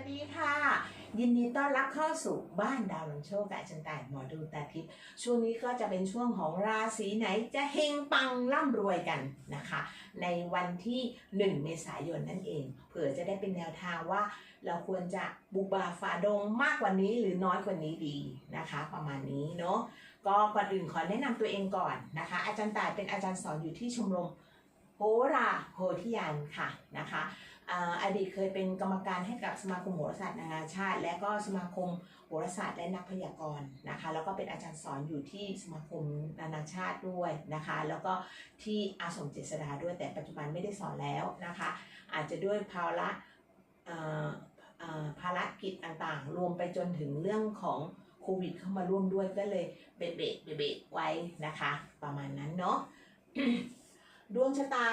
สดีค่ะ ยินดีต้อนรับเข้าสู่บ้านดาวลงโชคกับอาจันต่ายหมอดูตาทิพย์ช่วงนี้ก็จะเป็นช่วงของราศีไหนจะเฮงปังร่ำรวยกันนะคะ ในวันที่ 1 เมษายนนั่นเอง เผื่อจะได้เป็นแนวทางว่าเราควรจะบุกบาฝ่าดงมากกว่านี้หรือน้อยกว่านี้ดีนะคะ ประมาณนี้เนาะก็ก่อนอื่นขอแนะนำตัวเองก่อนนะคะ อาจารย์ต่ายเป็นอาจารย์สอนอยู่ที่ชมรมโหราโพธิญาณค่ะนะคะ อดีตเคยเป็นกรรมการให้กับสมาคมโหราศาสตร์นานาชาติ และก็สมาคมโหราศาสตร์และนักพยากรณ์นะคะ แล้วก็เป็นอาจารย์สอนอยู่ที่สมาคมนานาชาติด้วยนะคะ แล้วก็ที่อาสมเจษฎาด้วยแต่ปัจจุบันไม่ได้สอนแล้วนะคะ อาจจะด้วยภาระภารกิจต่างๆ รวมไปจนถึงเรื่องของโควิดเข้ามาร่วมด้วยก็เลยเบรกเบรกเบรกไว้นะคะ ประมาณนั้นเนาะดวงชะตา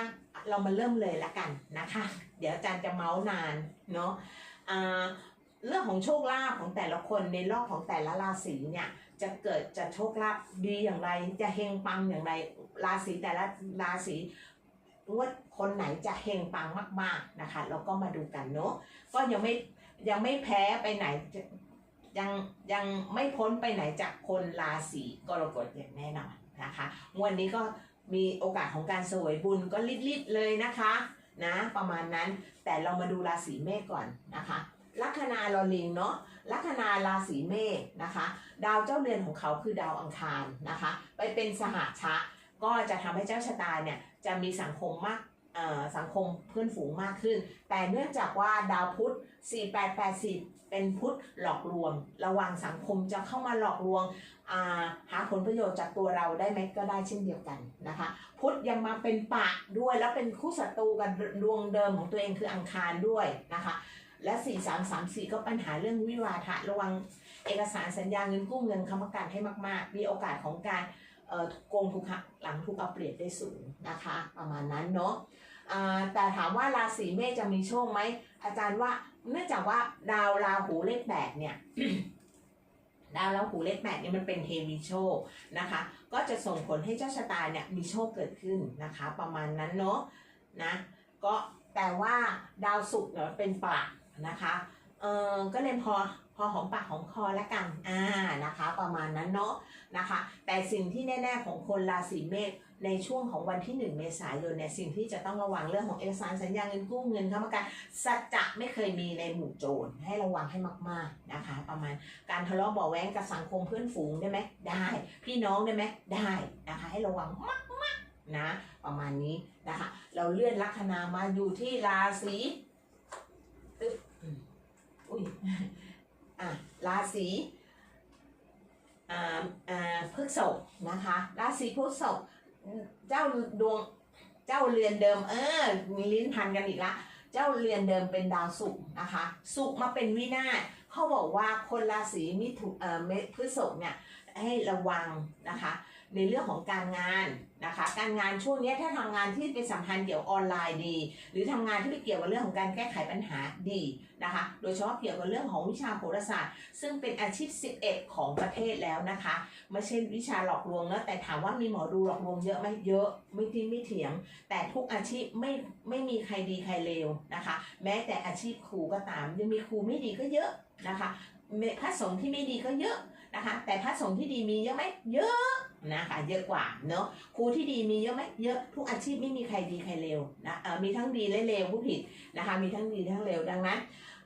เรามาเริ่มเลยละกันนะคะ เดี๋ยวอาจารย์จะเมาส์นานเนาะเรื่องของโชคลาภของแต่ละคนในรอบของแต่ละราศีเนี่ยจะเกิดจะโชคลาภดีอย่างไร จะเฮงปังอย่างไร ราศีแต่ละราศีว่าคนไหนจะเฮงปังมาก ๆนะคะเราก็มาดูกันเนาะก็ยังไม่ยังไม่แพ้ไปไหนยังยังไม่พ้นไปไหนจากคนราศีกรกฎอย่างแน่นอนนะคะงวันนี้ก็มีโอกาสของการสวยบุญก็รีบๆเลยนะคะ นะประมาณนั้นแต่เรามาดูราศีเมษก่อนนะคะลัคนาลอลิงเนาะลัคนาราศีเมษนะคะ ดาวเจ้าเรือนของเขาคือดาวอังคารนะคะ ไปเป็นสหชะ ก็จะทำให้เจ้าชะตาเนี่ยจะมีสังคมมากอ่อสังคมเพื่อนฝูงมากขึ้น แต่เนื่องจากว่าดาวพุธ 4 8 8 4 เป็นพุทธหลอกลวง ระวังสังคมจะเข้ามาหลอกลวงาหาผลประโยชน์จากตัวเราได้ไหมก็ได้เช่นเดียวกันนะคะ พุทธยังมาเป็นปะด้วยแล้วเป็นคู่ศัตรูกับดวงเดิมของตัวเองคืออังคารด้วยนะคะ และ 4 3 3 4 ก็ปัญหาเรื่องวิวาทะระวังเอกสารสัญญาเงินกู้เงินคำประกันให้มาก ๆ มีโอกาสของการโกงถูกหักหลังถูกเอาเปรียบได้สูงนะคะ ประมาณนั้นเนาะ แต่ถามว่าราศีเมษจะมีโชคไหมอาจารย์ว่าเนื่องจากว่าดาวราหูเลขแปดเนี่ยดาวราหูเลขแปดเนี่ยมันเป็นเทวีโชคนะคะ ก็จะส่งผลให้เจ้าชะตาเนี่ยมีโชคเกิดขึ้นนะคะ ประมาณนั้นเนาะนะก็แต่ว่าดาวศุกร์เนี่ยเป็นปลักนะคะเออก็เลยพอ พอหอมปากหอมคอแล้วกันอ่านะคะ ประมาณนั้นเนาะนะคะ แต่สิ่งที่แน่ ๆ ของคนราศีเมษในช่วงของวันที่ 1 เมษายนเนี่ยสิ่งที่จะต้องระวังเรื่องของเอกสารสัญญาเงินกู้เงินค้ำประกันสัจจะไม่เคยมีในหมู่โจรให้ระวังให้มากๆนะคะ ประมาณการทะเลาะเบาแว้งกับสังคมเพื่อนฝูงได้ไหมได้ พี่น้องได้ไหมได้นะคะ ให้ระวังมากๆนะประมาณนี้นะคะ เราเลื่อนลัคนามาอยู่ที่ราศีตึ๊บอุ้ย ราศีพฤษภนะคะ ราศีพฤษภเจ้าดวงเจ้าเรือนเดิม เออ มีลิ้นพันกันอีกละ เจ้าเรือนเดิมเป็นดาวศุกร์นะคะ ศุกร์มาเป็นวินาศเขาบอกว่าคนราศีมิถุเอ่อพฤษภเนี่ยให้ระวังนะคะ ในเรื่องของการงาน นะคะการงานช่วงนี้ถ้าทำงานที่เป็นสัมพันธ์เกี่ยวออนไลน์ดี หรือทำงานที่เกี่ยวกับเรื่องของการแก้ไขปัญหาดีนะคะโดยเฉพาะเกี่ยวกับเรื่องของวิชาโหราศาสตร์ ซึ่งเป็นอาชีพ 11 ของประเทศแล้วนะคะไม่ใช่วิชาหลอกลวงนะแต่ถามว่ามีหมอดูหลอกลวงเยอะไหมเยอะไม่ทิ้งไม่เถียง แต่ทุกอาชีพไม่ไม่มีใครดีใครเลวนะคะ แม้แต่อาชีพครูก็ตาม ยังมีครูไม่ดีก็เยอะนะคะเมพระสงฆ์ที่ไม่ดีก็เยอะนะคะ แต่พระสงฆ์ที่ดีมีเยอะไหมเยอะ นะคะเยอะกว่าเนาะครูที่ดีมีเยอะไหมเยอะทุกอาชีพไม่มีใครดีใครเลวนะเออมีทั้งดีและเลวผู้ผิดนะคะมีทั้งดีทั้งเลวดังนั้น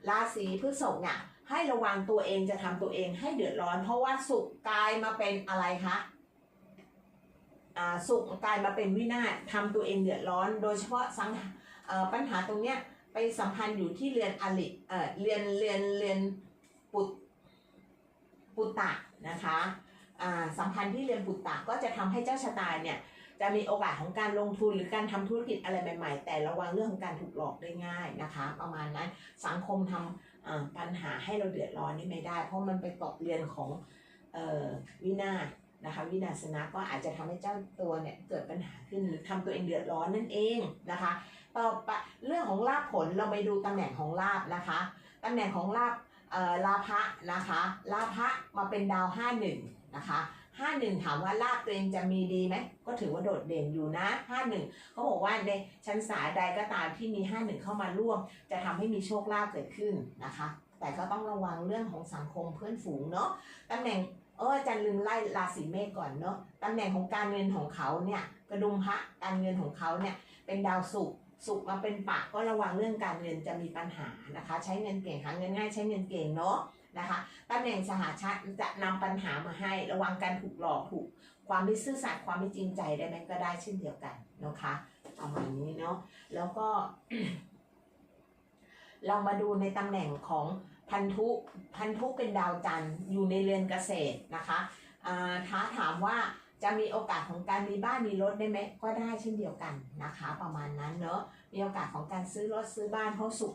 ราศีพฤษภเนี่ยให้ระวังตัวเองจะทำตัวเองให้เดือดร้อน เพราะว่าสุขกลายมาเป็นอะไรคะอ่าสุขกลายมาเป็นวินาศทำตัวเองเดือดร้อน โดยเฉพาะสังปัญหาตรงเนี้ยไปสัมพันธ์อยู่ที่เรือนอลิเออเรือนเรือนเรือนปุตปุตตะนะคะ สัมพันธ์ที่เรือนปุตตะก็จะทำให้เจ้าชะตาเนี่ยจะมีโอกาสของการลงทุนหรือการทำธุรกิจอะไรใหม่ ๆ แต่ระวังเรื่องของการถูกหลอกได้ง่ายนะคะ ประมาณนั้นสังคมทำอ่าปัญหาให้เราเดือดร้อนนี่ไม่ได้ เพราะมันไปเกเรือนของออวินาศนะคะวินาศนะก็อาจจะทำให้เจ้าตัวเนี่ยเกิดปัญหาขึ้นหรือทำตัวเองเดือดร้อนนั่นเองนะคะต่อไปเรื่องของลาภผลเราไปดูตำแหน่งของลาภนะคะตำแหน่งของลาภลาภะนะคะลาภะมาเป็นดาวห้าห นะคะห้าหนึ่งถามว่าลาภตัวเองจะมีดีไหมก็ถือว่าโดดเด่นอยู่นะห้าหนึ่งเขาบอกว่าในชั้นสายใดก็ตามที่มีห้าหนึ่งเข้ามาร่วม จะทำให้มีโชคลาภเกิดขึ้นนะคะ แต่ก็ต้องระวังเรื่องของสังคมเพื่อนฝูงเนาะตำแหน่งเอออาจารย์ลืมไล่ราศีเมษก่อนเนาะตำแหน่งของการเงินของเขาเนี่ยกระดุมพระการเงินของเขาเนี่ยเป็นดาวศุกร์ศุกร์มาเป็นปากก็ระวังเรื่องการเงินจะมีปัญหานะคะ ใช้เงินเก่งหาเงินง่ายใช้เงินเก่งเนาะ นะคะตำแหน่งสหชาติจะนำปัญหามาให้ระวังการถูกหลอกถูกความไม่ซื่อสัตย์ความไม่จริงใจได้ไหมก็ได้เช่นเดียวกันนะคะประมาณนี้เนาะแล้วก็ เรามาดูในตำแหน่งของพันธุพันธุเป็นดาวจันทร์อยู่ในเรือนเกษตรนะคะท้าถามว่าจะมีโอกาสของการมีบ้านมีรถได้ไหมก็ได้เช่นเดียวกันนะคะ ประมาณนั้นเนอะมีโอกาสของการซื้อรถซื้อบ้านเพราะสุข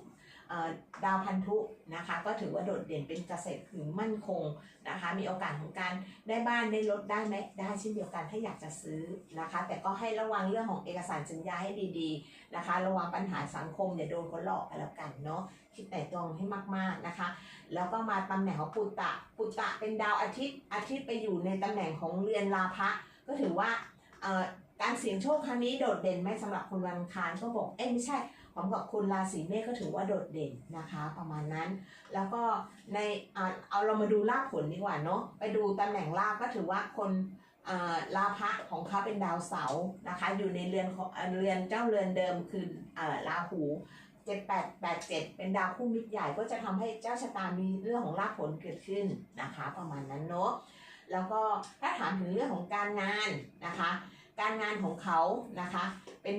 ดาวพันธุนะคะ ก็ถือว่าโดดเด่นเป็นเกษตรถึงมั่นคงนะคะ มีโอกาสของการได้บ้านได้รถได้ไหมได้เช่นเดียวกันถ้าอยากจะซื้อนะคะ แต่ก็ให้ระวังเรื่องของเอกสารสัญญาให้ดีๆนะคะ ระวังปัญหาสังคมอย่าโดนคนหลอกกันแล้วกันเนาะคิดแต่ตรงให้มากๆนะคะ แล้วก็มาตำแหน่งของปุตตะปุตตะเป็นดาวอาทิตย์อาทิตย์ไปอยู่ในตำแหน่งของเรือนลาภะก็ถือว่าการเสี่ยงโชคครั้งนี้โดดเด่นไหมสำหรับคนวันอังคารก็บอกเอ้ยไม่ใช่ ผมกับคุณราศีเมษก็ถือว่าโดดเด่นนะคะ ประมาณนั้น แล้วก็ในอ่าเอาเรามาดูลาภผลดีกว่าเนาะไปดูตำแหน่งลาภก็ถือว่าคนลาภะของเขาเป็นดาวเสาร์นะคะ อยู่ในเรือนของเรือนเจ้าเรือนเดิมคือเอ่อราหูเจ็ดแปดแปดเจ็ดเป็นดาวคู่มิตรใหญ่ก็จะทำให้เจ้าชะตามีเรื่องของลาภผลเกิดขึ้นนะคะ ประมาณนั้นเนาะแล้วก็ถ้าถามถึงเรื่องของการงานนะคะ การงานของเขานะคะ เป็น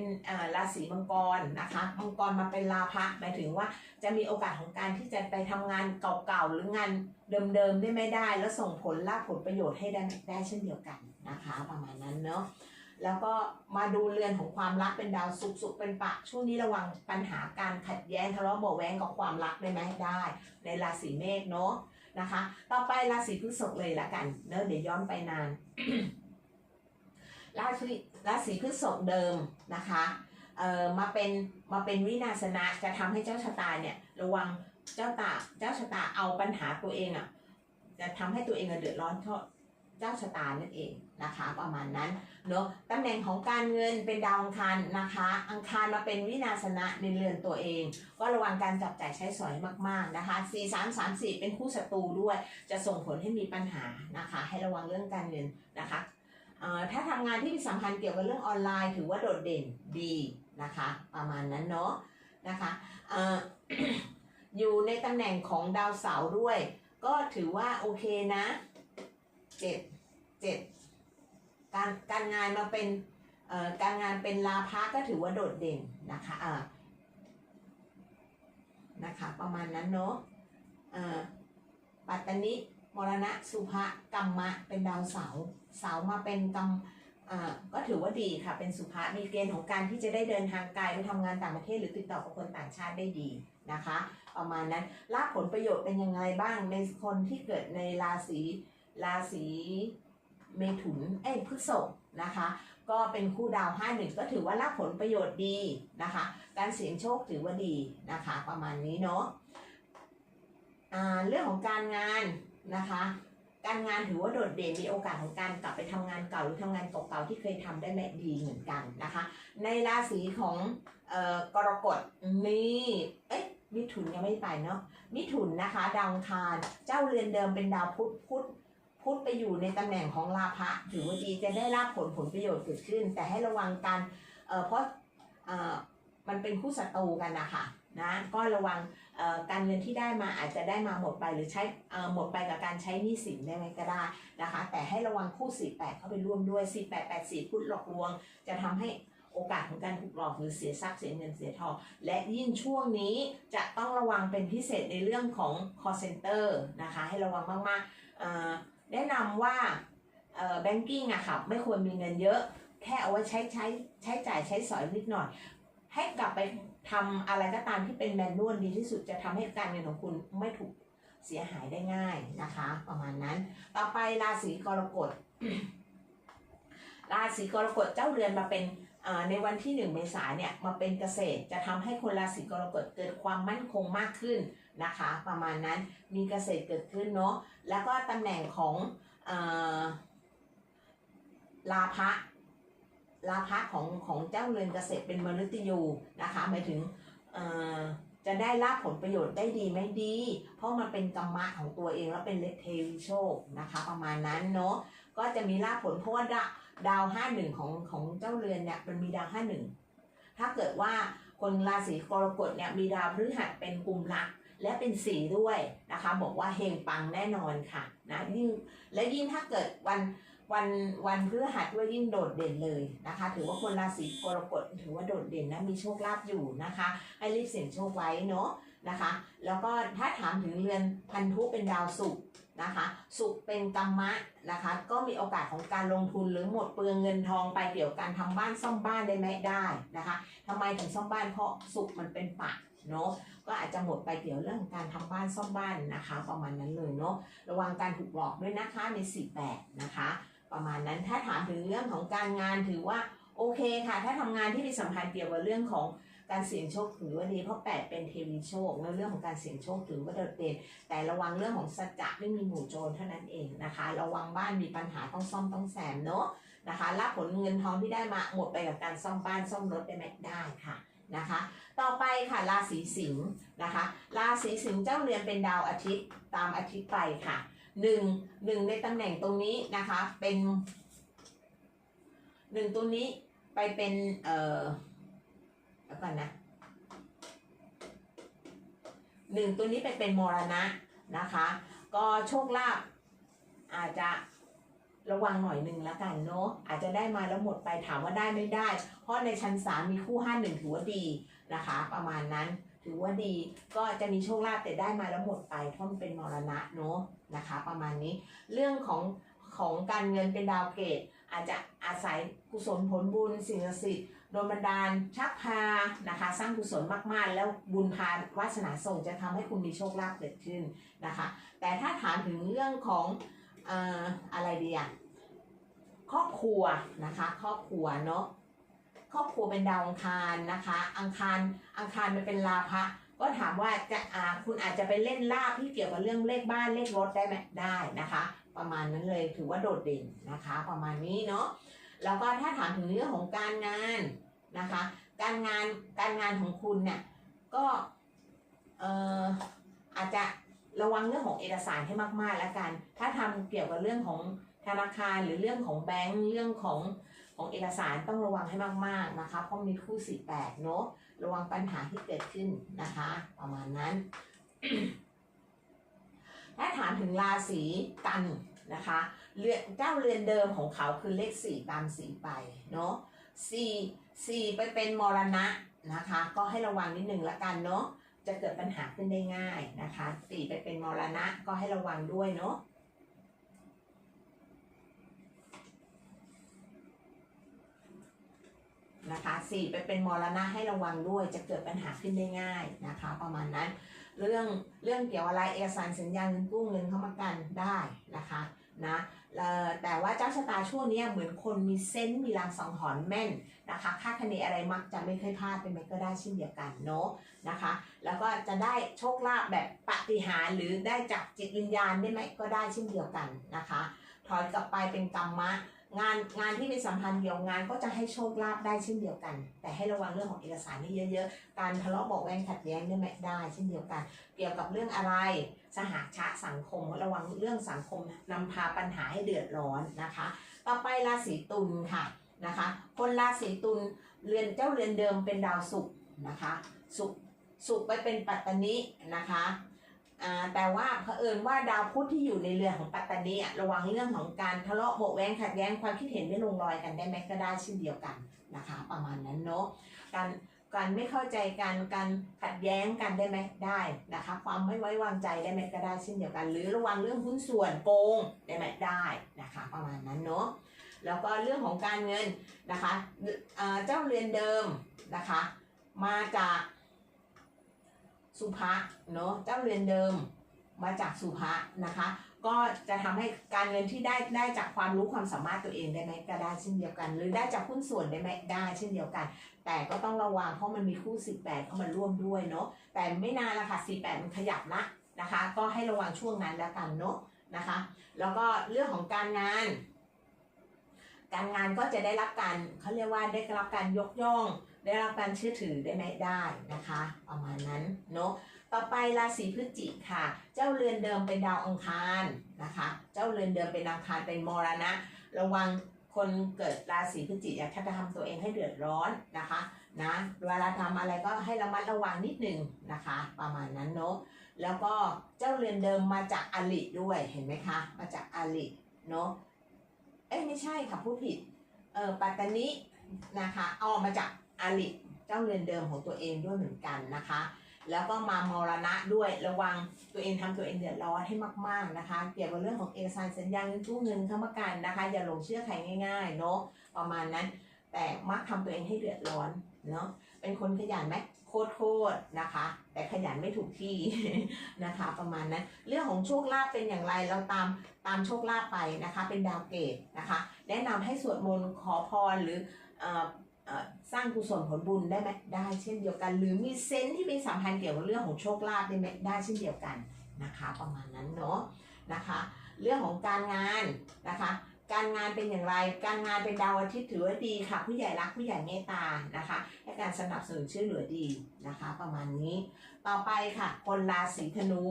ราศีมังกรนะคะมังกรมาเป็นลาภะหมายถึงว่าจะมีโอกาสของการที่จะไปทำงานเก่าๆหรืองานเดิมๆได้ไม่ได้ แล้วส่งผลลาภผลประโยชน์ให้ได้ได้เช่นเดียวกันนะคะ ประมาณนั้นเนาะแล้วก็มาดูเรือนของความรักเป็นดาวสุกสุกเป็นปะ ช่วงนี้ระวังปัญหาการขัดแย้งทะเลาะเบาแวงกับความรักได้ไหมได้ ในราศีเมษเนาะนะคะ ต่อไปราศีพฤษภเลยละกันเนอะเดี๋ยวย้อนไปนาน ราศีราศีพฤษภเดิมนะคะเอ่อมาเป็นมาเป็นวินาศนะจะทำให้เจ้าชะตาเนี่ยระวังเจ้าตาเจ้าชะตาเอาปัญหาตัวเองอะ่ะจะทำให้ตัวเองเดือดร้อนเพราะเจ้าชะตานั่นเองนะคะประมาณนั้นเนอะตำแหน่งของการเงินเป็นดาวอังคารนะคะ อังคารมาเป็นวินาศนะในเรือนตัวเอง ก็ระวังการจับจ่ายใช้สอยมากๆนะคะ 4 3 3 4 เป็นคู่ศัตรูด้วย จะส่งผลให้มีปัญหานะคะ ให้ระวังเรื่องการเงินนะคะ ถ้าทำงานที่มีสัมพันธ์เกี่ยวกับเรื่องออนไลน์ ถือว่าโดดเด่นดีนะคะ ประมาณนั้นเนาะนะคะออยู่ในตำแหน่งของดาวเสาร์ด้วย ก็ถือว่าโอเคนะเจ็ดเจ็ดการการงานมาเป็นการงานเป็นลาภะก็ถือว่าโดดเด่นนะคะอ่านะคะ ประมาณนั้นเนาะปัตตนิมรณะสุภะกรรมะเป็นดาวเสาร์ เสามาเป็นกรรมอ่าก็ถือว่าดีค่ะ เป็นสุภะมีเกณฑ์ของการที่จะได้เดินทางไกลไปทำงานต่างประเทศหรือติดต่อกับคนต่างชาติได้ดีนะคะ ประมาณนั้นลาภผลประโยชน์เป็นยังไงบ้างในคนที่เกิดในราศีราศีเมถุนเอ้พฤษภนะคะ ก็เป็นคู่ดาว5 1ก็ถือว่ารับผลประโยชน์ดีนะคะ การเสี่ยงโชคถือว่าดีนะคะ ประมาณนี้เนาะอ่าเรื่องของการงานนะคะ การงานถือว่าโดดเด่นมีโอกาสของการกลับไปทำงานเก่าหรือทำงานเก่าๆที่เคยทำได้แม่ดีเหมือนกันนะคะ ในราศีของออกรกฎนี่เอ๊ะมิถุนยังไม่ไปเนาะมิถุนนะคะดาวคารเจ้าเรือนเดิมเป็นดาวพุธพุธพุธไปอยู่ในตำแหน่งของลาภะถือว่าดีจะได้รับผลผลประโยชน์เกิดขึ้น แต่ให้ระวังการเอ่อเพราะเอ่อมันเป็นคู่ศัตรูกันนะคะ นะก็ระวังการเงินที่ได้มาอาจจะได้มาหมดไปหรือใช้หมดไปกับการใช้หนี้สินได้ไหมก็ได้นะคะ แต่ให้ระวังคู่ 48 เข้าไปร่วมด้วย 48 84 พูดหลอกลวง จะทำให้โอกาสของการถูกหลอกหรือเสียทรัพย์เสียเงินเสียทองและยิ่งช่วงนี้จะต้องระวังเป็นพิเศษในเรื่องของ call center นะคะ ให้ระวังมากๆแนะนำว่าเอ่อ banking อะค่ะไม่ควรมีเงินเยอะ แค่เอาไว้ใช้ใช้ใช้จ่ายใช้สอยนิดหน่อย ให้กลับไป ทำอะไรก็ตามที่เป็นแมนนวลดีที่สุดจะทำให้การเงินของคุณไม่ถูกเสียหายได้ง่ายนะคะ ประมาณนั้น ต่อไปราศีกรกฎ ราศีกรกฎเจ้าเรือนมาเป็นในวันที่หนึ่งเมษาเนี่ยมาเป็นเกษตรจะทำให้คนราศีกรกฎเกิดความมั่นคงมากขึ้นนะคะ ประมาณนั้นมีเกษตรเกิดขึ้นเนาะแล้วก็ตำแหน่งของอลาภะ ลาภะของของเจ้าเรือนเกษตรเป็นมฤตยูนะคะหมายถึงเอ่อจะได้รับผลประโยชน์ได้ดีไม่ดี เพราะมันเป็นกรรมะของตัวเองแล้วเป็นเลเทวิโชคนะคะประมาณนั้นเนาะก็จะมีลาภผลเพราะว่าดาดาวห้าหนึ่งของของเจ้าเรือนเนี่ยมันมีดาวห้าหนึ่งถ้าเกิดว่าคนราศีกรกฎเนี่ยมีดาวพฤหัสเป็นกลุ่มรักและเป็นสีด้วยนะคะ บอกว่าเฮงปังแน่นอนค่ะนะยิ่งและยิ่งถ้าเกิดวัน วันวันพฤหัสด้วยยิ่งโดดเด่นเลยนะคะ ถือว่าคนราศีกรกฎถือว่าโดดเด่นนะมีโชคลาภอยู่นะคะ ให้รีบเสี่ยงโชคไว้เนาะนะคะ แล้วก็ถ้าถามถึงเรือนพันธุเป็นดาวศุกร์นะคะศุกเป็นกรรมะนะคะ ก็มีโอกาสของการลงทุนหรือหมดเปลืองเงินทองไปเกี่ยวกับการทำบ้านซ่อมบ้านได้ไหมได้นะคะทำไมถึงซ่อมบ้านเพราะศุกมันเป็นปักเนาะก็อาจจะหมดไปเกี่ยวเรื่องการทำบ้านซ่อมบ้านนะคะ ประมาณนั้นเลยเนาะระวังการถูกหลอกด้วยนะคะใน 48 นะคะ ประมาณนั้นถ้าถามถึงเรื่องของการงานถือว่าโอเคค่ะ ถ้าทำงานที่มีสัมพันธ์เกี่ยวกับเรื่องของการเสี่ยงโชคถือว่าดีเพราะแปดเป็นเทวีโชคในเรื่องของการเสี่ยงโชคถือว่าโดดเด่นแต่ระวังเรื่องของสัจจะไม่มีหมู่โจรเท่านั้นเองนะคะ ระวังบ้านมีปัญหาต้องซ่อมต้องแซมเนาะนะคะรับผลเงินทองที่ได้มาหมดไปกับการซ่อมบ้านซ่อมรถได้ไหมได้ค่ะนะคะ ต่อไปค่ะราศีสิงห์นะคะ ราศีสิงห์เจ้าเรือนเป็นดาวอาทิตย์ตามอาทิตย์ไปค่ะ หนึ่งหนึ่งในตำแหน่งตรงนี้นะคะ เป็นหนึ่งตัวนี้ไปเป็นเอ่อแล้วก่อนนะหนึ่งตัวนี้ไปเป็นมรณะนะคะ ก็โชคลาภอาจจะระวังหน่อยหนึ่งแล้วกันเนาะอาจจะได้มาแล้วหมดไปถามว่าได้ไม่ได้ เพราะในชั้นสามมีคู่ห้าหนึ่งถือว่าดีนะคะ ประมาณนั้นถือว่าดีก็จะมีโชคลาภแต่ได้มาแล้วหมดไปเพราะมันเป็นมรณะเนาะ นะคะ ประมาณนี้เรื่องของของการเงินเป็นดาวเกต อาจจะอาศัยกุศลผลบุญสิ่งศักดิ์สิทธิ์โดนบันดาลชักพานะคะ สร้างกุศลมากๆ แล้วบุญพาวาสนาส่งจะทำให้คุณมีโชคลาภเกิดขึ้นนะคะ แต่ถ้าถามถึงเรื่องของเอ่ออะไรดีอะครอบครัวนะคะ ครอบครัวเนาะครอบครัวเป็นดาวอังคารนะคะ อังคารอังคารมันเป็นลาภะ ก็ถามว่าจะอ่าคุณอาจจะไปเล่นลาบที่เกี่ยวกับเรื่องเลขบ้านเลขรถได้ไหมได้นะคะ ประมาณนั้นเลยถือว่าโดดเด่นนะคะ ประมาณนี้เนาะแล้วก็ถ้าถามถึงเรื่องของการงานนะคะ การงานการงานของคุณเนี่ยก็เอ่ออาจจะระวังเรื่องของเอกสารให้มากๆแล้วกัน ถ้าทำเกี่ยวกับเรื่องของธนาคารหรือเรื่องของแบงก์เรื่องของของเอกสารต้องระวังให้มากๆนะคะเพราะมีคู่สี่แปดเนาะ ระวังปัญหาที่เกิดขึ้นนะคะ ประมาณนั้น ถ้าถามถึงราศีกันนะคะเรือนเจ้าเรือนเดิมของเขาคือเลขสี่ตามสีไปเนาะสี่สี่ไปเป็นมรณะนะคะ ก็ให้ระวังนิดหนึ่งละกันเนาะจะเกิดปัญหาขึ้นได้ง่ายนะคะสี่ไปเป็นมรณะก็ให้ระวังด้วยเนาะ นะคะสี่ไปเป็นมรณะให้ระวังด้วยจะเกิดปัญหาขึ้นได้ง่ายนะคะ ประมาณนั้นเรื่องเรื่องเกี่ยวอะไรเอกสารสัญญาเงินกู้เงินเข้ามากันได้นะคะนะแต่ว่าเจ้าชะตาช่วงนี้เหมือนคนมีเซนส์มีลางสังหรณ์แม่นนะคะค่าคะเนอะไรมักจะไม่เคยพลาดเป็นไปก็ได้เช่นเดียวกันเนาะนะคะ แล้วก็จะได้โชคลาภแบบปฏิหารหรือได้จากจิตวิญญาณได้ไหมก็ได้เช่นเดียวกันนะคะ ถอยกลับไปเป็นกรรมะ งานงานที่มีสัมพันธ์เกี่ยวงานก็จะให้โชคลาภได้เช่นเดียวกัน แต่ให้ระวังเรื่องของเอกสารให้เยอะๆ การทะเลาะเบอกแวงขัดแย้งได้ไหมได้เช่นเดียวกัน เกี่ยวกับเรื่องอะไรสหชะสังคมระวังเรื่องสังคมนำพาปัญหาให้เดือดร้อนนะคะ ต่อไปราศีตุลค่ะนะคะ คนราศีตุลเรือนเจ้าเรือนเดิมเป็นดาวศุกร์นะคะศุกร์ศุกร์ไปเป็นปัตตานินะคะ แต่ว่าเผอิญว่าดาวพุธที่อยู่ในเรือของปัตตานีอะระวังเรื่องของการทะเลาะเบาะแวงขัดแย้งความคิดเห็นไม่ลงรอยกันได้ไหมก็ได้เช่นเดียวกันนะคะ ประมาณนั้นเนาะการการไม่เข้าใจกันการขัดแย้งกันได้ไหมได้นะคะ ความไม่ไว้วางใจได้ไหมก็ได้เช่นเดียวกัน หรือระวังเรื่องหุ้นส่วนโกงได้ไหมได้นะคะ ประมาณนั้นเนาะแล้วก็เรื่องของการเงินนะคะอ่อเจ้าเรือนเดิมนะคะ มาจาก สุภะเนาะเจ้าเรือนเดิมมาจากสุภะนะคะ ก็จะทำให้การเงินที่ได้ได้จากความรู้ความสามารถตัวเองได้ไหมก็ได้เช่นเดียวกัน หรือได้จากหุ้นส่วนได้ไหมได้เช่นเดียวกัน แต่ก็ต้องระวังเพราะมันมีคู่ 18 เข้ามาร่วมด้วยเนาะแต่ไม่นานละค่ะ48มันขยับละนะคะ ก็ให้ระวังช่วงนั้นแล้วกันเนาะนะคะ แล้วก็เรื่องของการงาน การงานก็จะได้รับการเขาเรียกว่าได้รับการยกย่อง ได้รับการเชื่อถือได้ไหมได้นะคะ ประมาณนั้นเนาะต่อไปราศีพฤศจิกค่ะ เจ้าเรือนเดิมเป็นดาวอังคารนะคะ เจ้าเรือนเดิมเป็นอังคารเป็นมรณะ ระวังคนเกิดราศีพฤศจิกอย่าทำตัวเองให้เดือดร้อนนะคะนะเวลาทำอะไรก็ให้ระมัดระวังนิดนึงนะคะ ประมาณนั้นเนาะแล้วก็เจ้าเรือนเดิมมาจากอลิด้วยเห็นไหมคะ มาจากอลิเนาะเอ้ยไม่ใช่ค่ะผู้ผิดเออปัตตานินะคะเอามาจาก อลิเจ้าเรือนเดิมของตัวเองด้วยเหมือนกันนะคะ แล้วก็มามรณะด้วยระวังตัวเองทำตัวเองเดือดร้อนให้มากๆนะคะ เกี่ยวกับเรื่องของเอกสารสัญญาเงินกู้เงินเข้ามากันนะคะ อย่าหลงเชื่อใครง่ายๆเนาะประมาณนั้น แต่มักทำตัวเองให้เดือดร้อนเนาะเป็นคนขยันไหมโคตรโคตรนะคะ แต่ขยันไม่ถูกที่นะคะ ประมาณนั้น เรื่องของโชคลาภเป็นอย่างไรเราตามตามโชคลาภไปนะคะ เป็นดาวเกตนะคะ แนะนำให้สวดมนต์ขอพรหรือเอ่อ ร้างกุศลผลบุญได้ไหมได้เช่นเดียวกัน หรือมีเซนที่มีสัมพันธ์เกี่ยวกับเรื่องของโชคลาภได้ไหมได้เช่นเดียวกันนะคะ ประมาณนั้นเนาะนะคะ เรื่องของการงานนะคะ การงานเป็นอย่างไร การงานเป็นดาวอาทิตย์ถือว่าดีค่ะ ผู้ใหญ่รักผู้ใหญ่เมตตานะคะให้การสนับสนุนช่วยเหลือดีนะคะ ประมาณนี้ ต่อไปค่ะคนราศีธนู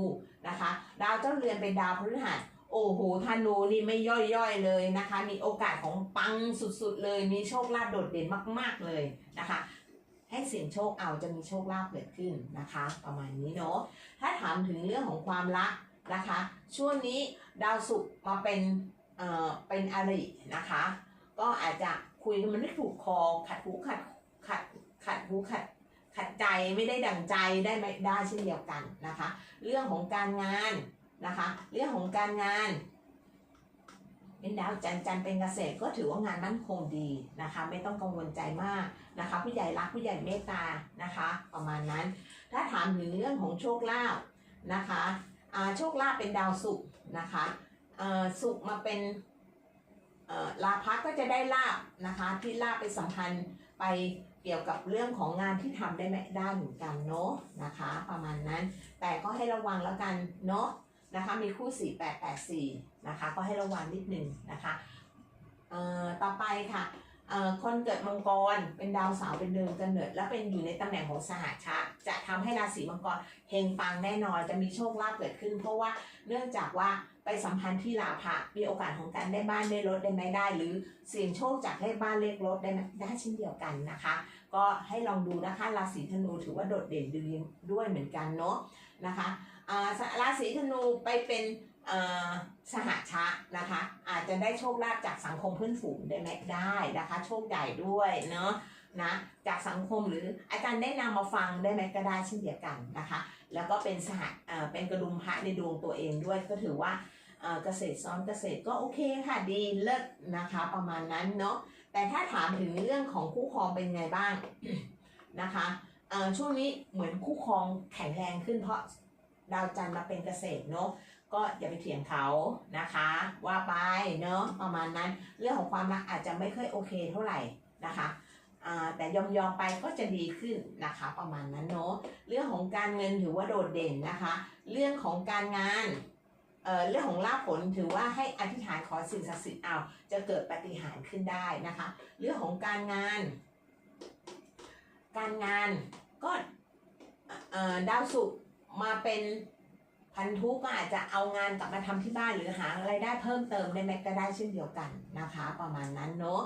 นะคะ ดาวเจ้าเรือนเป็นดาวพฤหัส โอ้โหธนูนี่ไม่ย่อยๆเลยนะคะ มีโอกาสของปังสุดๆเลย มีโชคลาภโดดเด่นมาก ๆเลยนะคะ ให้เสี่ยงโชคเอาจะมีโชคลาภเกิดขึ้นนะคะ ประมาณนี้เนาะถ้าถามถึงเรื่องของความรักนะคะ ช่วงนี้ดาวศุกร์มาเป็นเอ่อเป็นอรินะคะ ก็อาจจะคุยกันมันไม่ถูกคอขัดหูขัดขัดขัดหูขัดขัดใจไม่ได้ดั่งใจได้ไหมได้เช่นเดียวกันนะคะ เรื่องของการงาน นะคะ เรื่องของการงาน เป็นดาวจันจันเป็นเกษตรก็ถือว่างานมั่นคงดีนะคะ ไม่ต้องกังวลใจมากนะคะ ผู้ใหญ่รักผู้ใหญ่เมตตานะคะ ประมาณนั้น ถ้าถามถึงเรื่องของโชคลาภนะคะโชคลาภเป็นดาวศุกนะคะเอ่อศุกมาเป็นลาภก็จะได้ลาบนะคะ ที่ลาบไปสัมพันธ์ไปเกี่ยวกับเรื่องของงานที่ทำได้ไหมได้เหมือนกันเนาะนะคะ ประมาณนั้น แต่ก็ให้ระวังแล้วกันเนาะ นะคะมีคู่ 4884นะคะก็ให้ระวังนิดนึงนะคะเอ่อต่อไปค่ะเอ่อคนเกิดมังกรเป็นดาวเสาร์เป็นเดิมกำเนิด และเป็นอยู่ในตำแหน่งของสหชะจะทำให้ราศีมังกรเฮงปังแน่นอนจะมีโชคลาภเกิดขึ้น เพราะว่าเนื่องจากว่าไปสัมพันธ์ที่ลาภะมีโอกาสของการได้บ้านได้รถได้ไม่ได้ หรือเสี่ยงโชคจากได้บ้านเลขรถได้ไหมได้เช่นเดียวกันนะคะ ก็ให้ลองดูนะคะราศีธนูถือว่าโดดเด่นดีด้วยเหมือนกันเนาะนะคะ ราศีธนูไปเป็นสหชะนะคะ อาจจะได้โชคลาภจากสังคมเพื่อนฝูงได้ไหมได้นะคะ โชคใหญ่ด้วยเนาะนะจากสังคมหรืออาจารย์ได้นำมาฟังได้ไหมก็ได้เช่นเดียวกันนะคะ แล้วก็เป็นสหเอ่อเป็นกระดุมพระในดวงตัวเองด้วยก็ถือว่าเกษตรซ้อนเกษตรก็โอเคค่ะดีเลิศนะคะประมาณนั้นเนาะแต่ถ้าถามถึงเรื่องของคู่ครองเป็นไงบ้างนะคะช่วงนี้เหมือนคู่ครองแข็งแรงขึ้นเพราะ ดาวจันทร์มาเป็นเกษตรเนาะก็อย่าไปเถียงเขานะคะ ว่าไปเนาะประมาณนั้น เรื่องของความรักอาจจะไม่ค่อยโอเคเท่าไหร่นะคะแต่ยอมยอมไปก็จะดีขึ้นนะคะ ประมาณนั้นเนาะเรื่องของการเงินถือว่าโดดเด่นนะคะ เรื่องของการงานเเรื่องของลาภผลถือว่าให้อธิษฐานขอสิ่งศักดิ์สิทธิ์เอาจะเกิดปาฏิหารย์ขึ้นได้นะคะ เรื่องของการงาน การงานก็ดาวศุกร์ มาเป็นพันธุก็อาจจะเอางานกลับมาทำที่บ้านหรือหาอะไรายได้เพิ่มเติมได้ไหมก็ได้เช่นเดียวกันนะคะ ประมาณนั้นเนาะ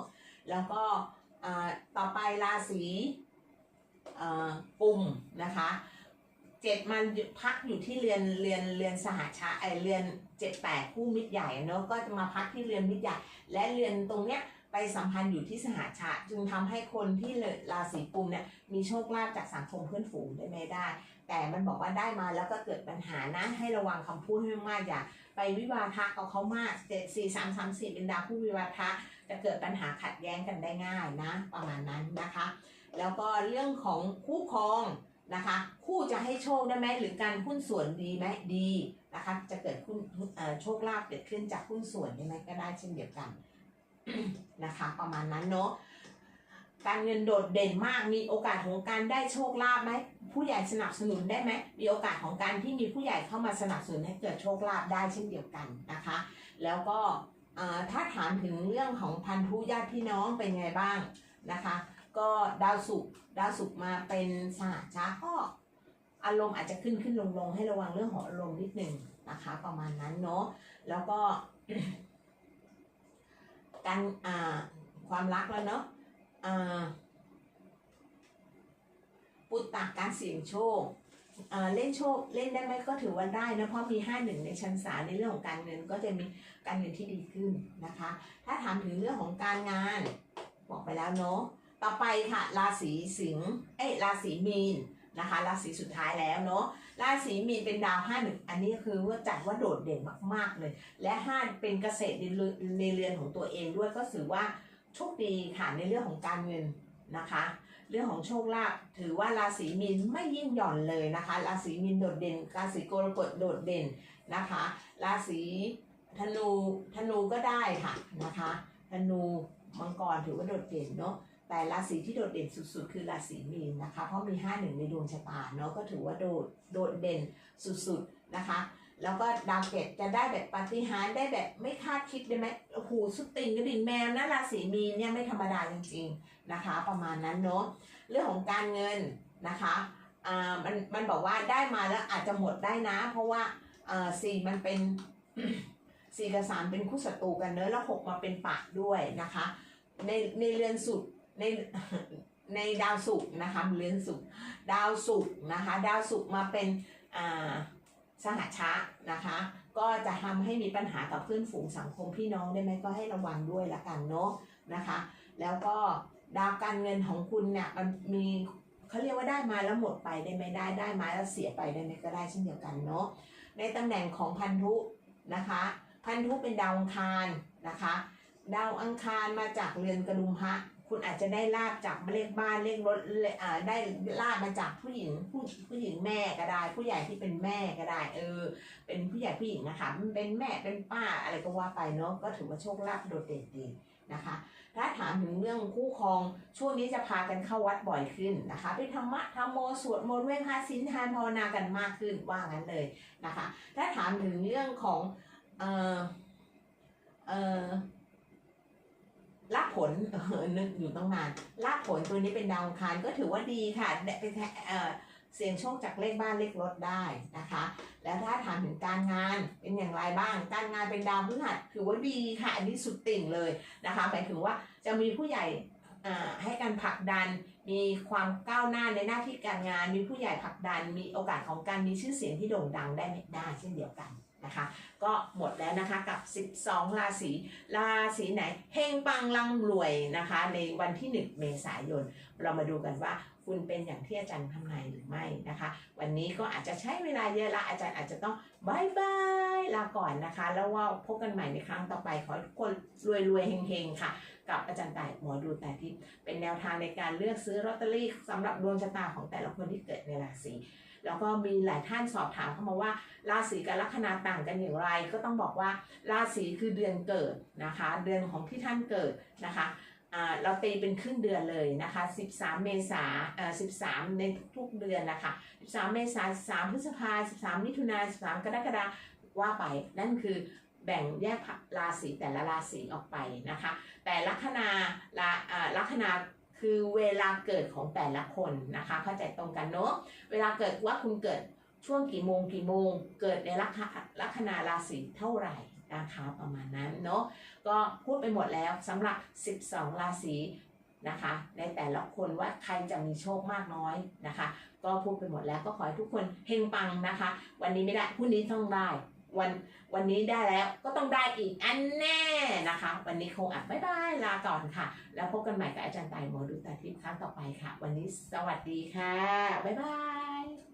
แล้วก็ต่อไปราศีเอ่มนะคะเจ็ดมันพักอยู่ที่เรือนเรือนเรือนสหชาไอเรือนเจ็ดแปดคู่มิตรใหญ่เนาะก็จะมาพักที่เรือนมิตรใหญ่ และเรือนตรงเนี้ยไปสัมพันธ์อยู่ที่สหชาจึงทำให้คนที่ราศีกุมเนี่ยมีโชคลาภจากสังคมเพื่อนฝูงได้ไหมได้ แต่มันบอกว่าได้มาแล้วก็เกิดปัญหานะ ให้ระวังคำพูดให้มากอย่าไปวิวาทะเอาเขามากเจ็ดสี่สามสามสี่เป็นดาวผู้วิวาทะ จะเกิดปัญหาขัดแย้งกันได้ง่ายนะ ประมาณนั้นนะคะ แล้วก็เรื่องของคู่ครองนะคะ คู่จะให้โชคได้ไหมหรือการหุ้นส่วนดีไหมดีนะคะ จะเกิดหุ้นโชคลาภเกิดขึ้นจากหุ้นส่วนได้ไหมก็ได้เช่นเดียวกันนะคะ ประมาณนั้นเนาะ การเงินโดดเด่นมาก มีโอกาสของการได้โชคลาภไหม ผู้ใหญ่สนับสนุนได้ไหม มีโอกาสของการที่มีผู้ใหญ่เข้ามาสนับสนุนให้เกิดโชคลาภได้เช่นเดียวกันนะคะ แล้วก็ถ้าถามถึงเรื่องของพันธุญาติพี่น้องเป็นไงบ้างนะคะ ก็ดาวศุกร์ดาวศุกร์มาเป็นสหช้าก็อารมณ์อาจจะขึ้นขึ้นลงลงให้ระวังเรื่องของอารมณ์นิดหนึ่งนะคะ ประมาณนั้นเนาะแล้วก็การความรักแล้วเนาะ ปุตตะการเสี่ยงโชคเล่นโชคเล่นได้ไหมก็ถือว่าได้นะเพราะมีห้าหนึ่งในชั้นศาลในเรื่องของการเงินก็จะมีการเงินที่ดีขึ้นนะคะ ถ้าถามถึงเรื่องของการงานบอกไปแล้วเนาะต่อไปค่ะราศีสิงห์เอ้ยราศีมีนนะคะราศีสุดท้ายแล้วเนาะราศีมีนเป็นดาวห้าหนึ่งอันนี้คือว่าจัดว่าโดดเด่นมากๆเลย และห้าเป็นเกษตรในเรือนในเรือนของตัวเองด้วยก็ถือว่า โชคดีค่ะในเรื่องของการเงินนะคะ เรื่องของโชคลาภถือว่าราศีมีนไม่ยิ่งหย่อนเลยนะคะ ราศีมีนโดดเด่น ราศีกรกฎโดดเด่นนะคะ ราศีธนูธนูก็ได้ค่ะนะคะธนูมังกรถือว่าโดดเด่นเนาะแต่ราศีที่โดดเด่นสุดๆ คือราศีมีนนะคะ เพราะมี5หนึ่งในดวงชะตาเนาะก็ถือว่าโดดโดดเด่นสุดๆนะคะ แล้วก็ดาวเกตจะได้แบบปาฏิหาริย์ได้แบบไม่คาดคิดได้ไหมโอ้โหสุดติ่งกระดิ่งแมวนะราศีมีนเนี่ยไม่ธรรมดาจริงๆนะคะ ประมาณนั้นเนาะเรื่องของการเงินนะคะอ่ามันมันบอกว่าได้มาแล้วอาจจะหมดได้นะ เพราะว่าอ่าสี่มันเป็นสี่กับสามเป็นคู่ศัตรูกันเนอะแล้วหกมาเป็นปะด้วยนะคะ ในในเรือนสุดในในดาวศุกร์นะคะเรือนศุกร์ดาวศุกร์นะคะ ดาวศุกร์มาเป็นอ่า สหชะนะคะ ก็จะทำให้มีปัญหากับเพื่อนฝูงสังคมพี่น้องได้ไหมก็ให้ระวังด้วยละกันเนาะนะคะ แล้วก็ดาวการเงินของคุณเนี่ยมันมีเขาเรียกว่าได้มาแล้วหมดไปได้ไหมได้ได้มาแล้วเสียไปได้ไหมก็ได้เช่นเดียวกันเนาะในตำแหน่งของพันธุนะคะ พันธุเป็นดาวอังคารนะคะ ดาวอังคารมาจากเรือนกระดุมพระ คุณอาจจะได้ลาบจากเลขบ้านเลขรถเลอ่าได้ลาบมาจากผู้หญิงผู้ผู้หญิงแม่ก็ได้ ผู้ใหญ่ที่เป็นแม่ก็ได้ เออ เป็นผู้ใหญ่ผู้หญิงนะคะมันเป็นแม่เป็นป้าอะไรก็ว่าไปเนาะก็ถือว่าโชคลาภโดดเด่นดีนะคะ ถ้าถามถึงเรื่องคู่ครองช่วงนี้จะพากันเข้าวัดบ่อยขึ้นนะคะไปธรรมะธรรมโมสวดมนต์ไหว้พระศีลทานภาวนากันมากขึ้นว่างั้นเลยนะคะ ถ้าถามถึงเรื่องของเอ่อเอ่อ รับผลเออนึกอยู่ตั้งนานรับผลตัวนี้เป็นดาวคารก็ถือว่าดีค่ะได้เป็นเออเสี่ยงโชคจากเลขบ้านเลขรถได้นะคะ แล้วถ้าถามถึงการงานเป็นอย่างไรบ้าง การงานเป็นดาวพฤหัสถือว่าดีค่ะ อันนี้สุดติ่งเลยนะคะหมายถึงว่าจะมีผู้ใหญ่อ่าให้การผลักดัน มีความก้าวหน้าในหน้าที่การงาน มีผู้ใหญ่ผลักดัน มีโอกาสของการมีชื่อเสียงที่โด่งดังได้ได้เช่นเดียวกัน นะคะ ก็หมดแล้วนะคะกับ 12 ราศีราศีไหนเฮงปังร่ำรวยนะคะ ในวันที่ 1 เมษายน เรามาดูกันว่าคุณเป็นอย่างที่อาจารย์ทำนายหรือไม่นะคะ วันนี้ก็อาจจะใช้เวลาเยอะละอาจารย์อาจจะต้องบายบายลาก่อนนะคะ แล้วว่าพบกันใหม่ในครั้งต่อไปขอให้ทุกคนรวยรวยๆเฮงๆค่ะ กับอาจารย์ต่ายหมอดูแต่ที่เป็นแนวทางในการเลือกซื้อลอตเตอรี่สำหรับดวงชะตาของแต่ละคนที่เกิดในราศี แล้วก็มีหลายท่านสอบถามเข้ามาว่า ราศีกับลัคนาต่างกันอย่างไร ก็ต้องบอกว่าราศีคือเดือนเกิดนะคะ เดือนของที่ท่านเกิดนะคะเราตีเป็นครึ่งเดือนเลยนะคะ 13 เมษาเอ่อ13 ในทุกๆเดือนนะคะ 13 เมษา13 พฤษภา13 มิถุนา13 กรกฎาว่าไป นั่นคือแบ่งแยกราศีแต่ละราศีออกไปนะคะ แต่ลัคนาลัคนา คือเวลาเกิดของแต่ละคนนะคะเข้าใจตรงกันเนาะเวลาเกิดว่าคุณเกิดช่วงกี่โมงกี่โมง เกิดในลัคลัคนาราศีเท่าไหร่นะคะประมาณนั้นเนาะก็พูดไปหมดแล้วสำหรับ 12 ราศีนะคะ ในแต่ละคนว่าใครจะมีโชคมากน้อยนะคะ ก็พูดไปหมดแล้วก็ขอให้ทุกคนเฮงปังนะคะ วันนี้ไม่ได้พรุ่งนี้ต้องได้ วันวันนี้ได้แล้วก็ต้องได้อีกอันแน่นะคะ วันนี้คงอะบ๊ายบายลาก่อนค่ะ แล้วพบกันใหม่กับอาจารย์ตายหมอดูตาทิพย์ครั้งต่อไปค่ะ วันนี้สวัสดีค่ะ บ๊ายบาย